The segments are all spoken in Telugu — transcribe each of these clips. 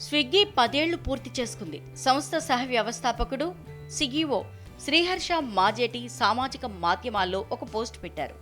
స్విగ్గీ పదేళ్ళు పూర్తి చేసుకుంది. సంస్థ సహ వ్యవస్థాపకుడు సిగిఓ శ్రీహర్ష మాజేటి సామాజిక మాధ్యమాల్లో ఒక పోస్ట్ పెట్టారు.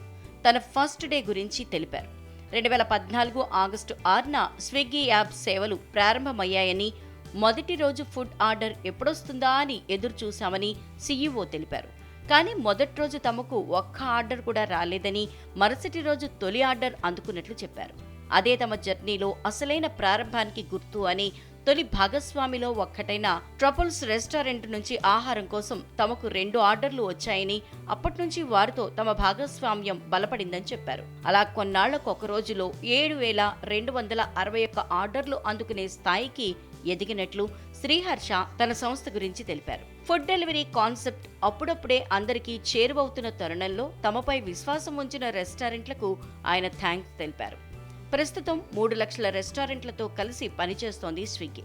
తన ఫస్ట్ డే గురించి తెలిపారు. రెండు వేల పద్నాలుగు ఆగస్టు ఆరున స్విగ్గీ యాప్ సేవలు ప్రారంభమయ్యాయని మొదటి రోజు ఫుడ్ ఆర్డర్ ఎప్పుడొస్తుందా అని ఎదురు చూశామని సీఈఓ తెలిపారు. కానీ మొదటి రోజు తమకు ఒక్క ఆర్డర్ కూడా రాలేదని మరుసటి రోజు తొలి ఆర్డర్ అందుకున్నట్లు చెప్పారు. అదే తమ జర్నీలో అసలైన ప్రారంభానికి గుర్తు అని తొలి భాగస్వామిలో ఒక్కటైన ట్రపుల్స్ రెస్టారెంట్ నుంచి ఆహారం కోసం తమకు రెండు ఆర్డర్లు వచ్చాయని అప్పటినుంచి వారితో తమ భాగస్వామ్యం బలపడిందని చెప్పారు. అలా కొన్నాళ్ళకు ఒక రోజులో ఏడు వేల రెండు వందల అరవై ఒక్క ఆర్డర్లు అందుకునే స్థాయికి ఎదిగినట్లు శ్రీహర్ష తన సంస్థ గురించి తెలిపారు. ఫుడ్ డెలివరీ కాన్సెప్ట్ అప్పుడప్పుడే అందరికీ చేరువవుతున్న తరుణంలో తమపై విశ్వాసం ఉంచిన రెస్టారెంట్లకు ఆయన థ్యాంక్స్ తెలిపారు. ప్రస్తుతం మూడు లక్షల రెస్టారెంట్లతో కలిసి పనిచేస్తోంది స్విగ్గీ.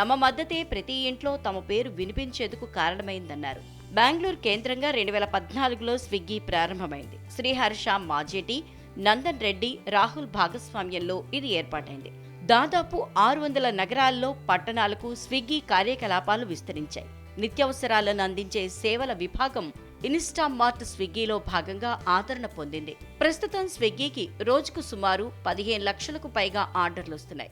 తమ మద్దతే ప్రతి ఇంట్లో తమ పేరు వినిపించేందుకు కారణమైందన్నారు. బెంగళూరు కేంద్రంగా రెండు వేల పద్నాలుగులో స్విగ్గీ ప్రారంభమైంది. శ్రీహర్ష మాజేటి నందన్ రెడ్డి రాహుల్ భాగస్వామ్యంలో ఇది ఏర్పాటైంది. దాదాపు ఆరు వందల నగరాల్లో పట్టణాలకు స్విగ్గీ కార్యకలాపాలు విస్తరించాయి. నిత్యావసరాలను అందించే సేవల విభాగం ఇన్స్టామార్ట్ స్విగ్గీలో భాగంగా ఆదరణ పొందింది. ప్రస్తుతం స్విగ్గీకి రోజుకు సుమారు పదిహేను లక్షలకు పైగా ఆర్డర్లు వస్తున్నాయి.